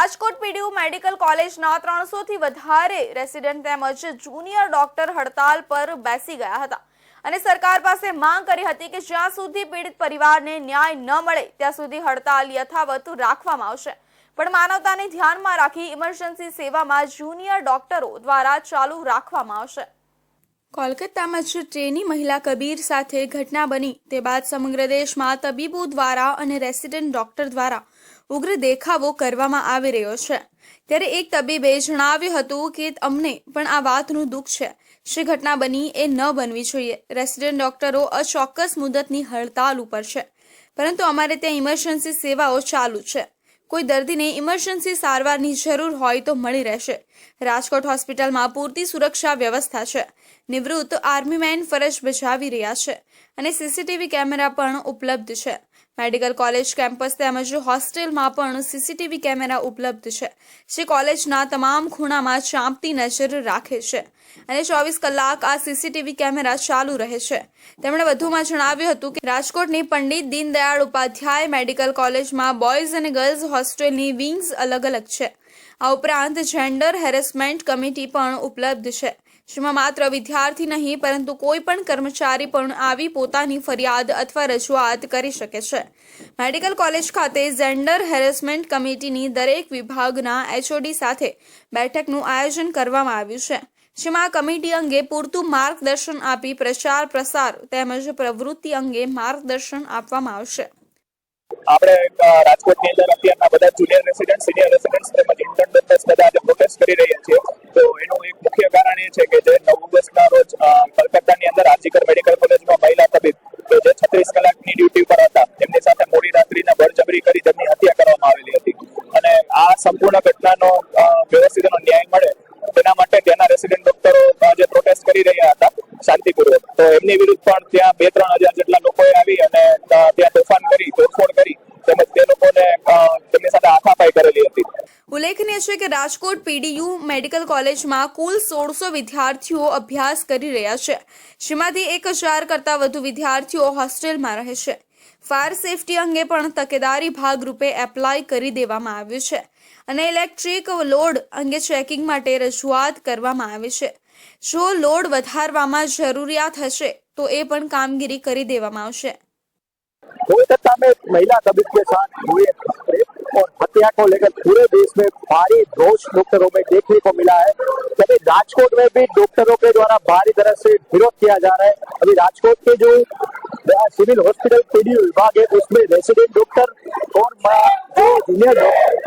Rajkot PDU medical કોલેજના ત્રણસો થી વધારે રેસિડેન્ટ તેમજ જુનિયર ડોક્ટર હડતાલ પર બેસી ગયા હતા. અને સરકાર પાસે માંગ કરી હતી કે જ્યાં સુધી પીડિત પરિવારને ન્યાય ન મળે, ત્યાં સુધી હડતાલ યથાવત રાખવામાં આવશે. પણ માનવતાને ધ્યાનમાં રાખી ઇમરજન્સી સેવામાં જુનિયર ડોક્ટરો દ્વારા ચાલુ રાખવામાં આવશે. કોલકાતામાં જ ટ્રેની મહિલા કબીર સાથે ઘટના બની. તે બાદ સમગ્ર દેશમાં તબીબો દ્વારા અને રેસિડેન્ટ ડોક્ટર દ્વારા ઉગ્ર દેખાવો કરવામાં આવી રહ્યો છે. ત્યારે એક તબીબે જણાવ્યું હતું કે અમને પણ આ વાતનું દુઃખ છે. શ્રી ઘટના બની એ ન બનવી જોઈએ. રેસિડેન્ટ ડોક્ટરો અચોક્કસ મુદતની હડતાલ ઉપર છે. પરંતુ અમારે ત્યાં ઇમરજન્સી સેવાઓ ચાલુ છે. કોઈ દર્દીને ઇમરજન્સી સારવારની જરૂર હોય તો મળી રહેશે. રાજકોટ હોસ્પિટલમાં પૂરતી સુરક્ષા વ્યવસ્થા છે. નિવૃત્ત આર્મીમેન ફરજ બજાવી રહ્યા છે. અને સીસીટીવી કેમેરા પણ ઉપલબ્ધ છે. મેડિકલ કોલેજ કેમ્પસ તેમજ હોસ્ટેલમાં પણ સીસીટીવી કેમેરા ઉપલબ્ધ છે. જે કોલેજના તમામ ખૂણામાં ચાંપતી નજર રાખે છે. અને ચોવીસ કલાક આ સીસીટીવી કેમેરા ચાલુ રહે છે. તેમણે વધુમાં જણાવ્યું હતું કે રાજકોટની પંડિત દીનદયાળ ઉપાધ્યાય મેડિકલ કોલેજમાં બોયઝ અને ગર્લ્સ હોસ્ટેલની વિંગ્સ અલગ અલગ છે. આ ઉપરાંત જેન્ડર હેરેસમેન્ટ કમિટી પણ ઉપલબ્ધ છે. જેમાં માત્ર વિદ્યાર્થી નહીં, પરંતુ કોઈ પણ કર્મચારી પણ આવી પોતાની ફરિયાદ અથવા રજૂઆત કરી શકે છે. મેડિકલ કોલેજ ખાતે જેન્ડર હેરેસમેન્ટ કમિટીની દરેક વિભાગના એચઓડી સાથે બેઠકનું આયોજન કરવામાં આવ્યું છે. જેમાં કમિટી અંગે પૂરતું માર્ગદર્શન આપી પ્રચાર પ્રસાર તેમજ પ્રવૃત્તિ અંગે માર્ગદર્શન આપવામાં આવશે. આપણે રાજકોટની અંદર અત્યારના બધા જુનિયર રેસિડન્ટ સિનિયર રેસિડેન્ટ તેમજ ઇન્ટર્ન ડોક્ટર્સ બધા આજે પ્રોટેસ્ટ કરી રહ્યા છે. તો એનું એક મુખ્ય કારણ એ છે કે જે નવ ઓગસ્ટના રોજ કલકત્તાની અંદર આજીકર મેડિકલ કોલેજમાં મહિલા તબીબ કે જે છત્રીસ કલાકની ડ્યુટી પર હતા તેમની સાથે મોડી રાત્રિના બળજબરી કરી તેમની હત્યા કરવામાં આવેલી હતી. અને આ સંપૂર્ણ ઘટનાનો અ, વ્યવસ્થિત એનો ન્યાય મળે તેના માટે ત્યાંના રેસિડેન્ટ ડોક્ટરો જે પ્રોટેસ્ટ કરી રહ્યા હતા શાંતિપૂર્વક. તો એમની વિરુદ્ધ પણ ત્યાં બે ત્રણ હજાર જેટલા લોકોએ આવી ઉલ્લેખનીય છે કે રાજકોટ પીડીયુ મેડિકલ કોલેજમાં કુલ સોળસો વિદ્યાર્થીઓ અભ્યાસ કરી રહ્યા છે જેમાંથી એક હજાર કરતાં વધુ વિદ્યાર્થીઓ હોસ્ટેલમાં રહે છે ફાયર સેફટી અંગે પણ તકેદારી ભાગરૂપે એપ્લાય કરી દેવામાં આવ્યું છે અને ઇલેક્ટ્રિક લોડ અંગે ચેકિંગ માટે રજૂઆત કરવામાં આવી છે જો લોડ વધારવામાં જરૂરિયાત હશે તો એ પણ કામગીરી કરી દેવામાં આવશે कोलकाता में महिला तबीब के साथ हुए रेप और हत्या को लेकर पूरे देश में भारी रोष डॉक्टरों में देखने को मिला है तभी राजकोट में भी डॉक्टरों के द्वारा भारी तरह से विरोध किया जा रहा है अभी राजकोट के जो सिविल हॉस्पिटल पीडी विभाग है उसमें रेसिडेंट डॉक्टर और जो जूनियर डॉक्टर